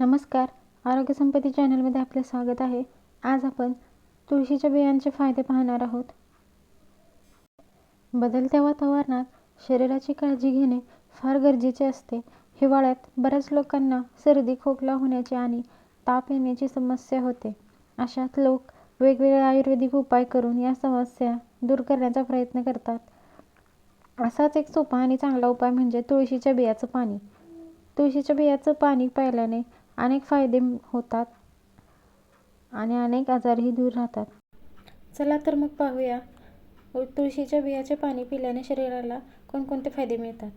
नमस्कार. आरोग्य संपत्ती चॅनलमध्ये आपले स्वागत आहे. आज आपण तुळशीच्या बियांचे फायदे पाहणार आहोत. बदलत्या वातावरणात शरीराची काळजी घेणे फार गरजेचे असते. हिवाळ्यात बऱ्याच लोकांना सर्दी खोकला होण्याची आणि ताप येण्याची समस्या होते. अशात लोक वेगवेगळे आयुर्वेदिक उपाय करून या समस्या दूर करण्याचा प्रयत्न करतात. असाच एक सोपा आणि चांगला उपाय म्हणजे तुळशीच्या बियाचं पाणी. तुळशीच्या बियाचं पाणी प्यायल्याने अनेक फायदे होतात आणि अनेक आजारही दूर राहतात. चला तर मग पाहूया. तुळशीच्या बियाचे पाणी पिल्याने शरीराला कोणकोणते फायदे मिळतात?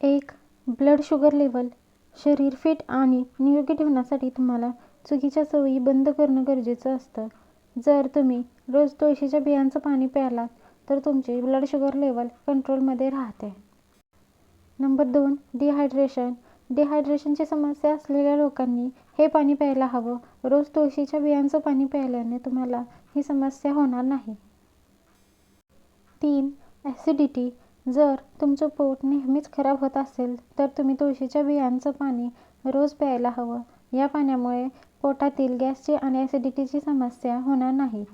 एक ब्लड शुगर लेवल शरीर फिट आणि निरोगी ठेवण्यासाठी तुम्हाला चुकीच्या सवयी बंद करणं गरजेचं असतं. जर तुम्ही रोज तुळशीच्या बियांचं पाणी प्यालात तर तुमची ब्लड शुगर लेवल कंट्रोलमध्ये राहते. नंबर दोन डिहायड्रेशन डिहायड्रेशनची समस्या असलेल्या लोकांनी हे पाणी प्यायला हवं. रोज तुळशीच्या बियांचं पाणी प्यायल्याने तुम्हाला ही समस्या होणार नाही. तीन ॲसिडिटी. जर तुमचं पोट नेहमीच खराब होत असेल तर तुम्ही तुळशीच्या बियांचं पाणी रोज प्यायला हवं. या पाण्यामुळे पोटातील गॅसची आणि ॲसिडिटीची समस्या होणार नाही.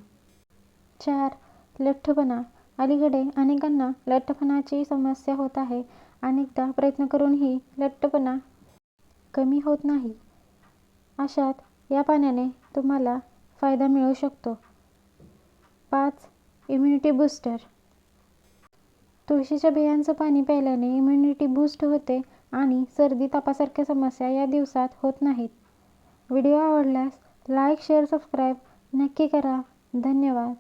चार लठ्ठपणा. अलीकडे अनेकांना लठ्ठपणाची समस्या होत आहे. अनेकदा प्रयत्न करूनही लठ्ठपणा कमी होत नाही. अशात या पाण्याने तुम्हाला फायदा मिळू शकतो. पाच इम्युनिटी बूस्टर तुळशीच्या बियांचं पाणी प्यायल्याने इम्युनिटी बूस्ट होते आणि सर्दी तापासारख्या समस्या या दिवसात होत नाहीत. व्हिडिओ आवडल्यास लाईक शेअर सबस्क्राईब नक्की करा. धन्यवाद.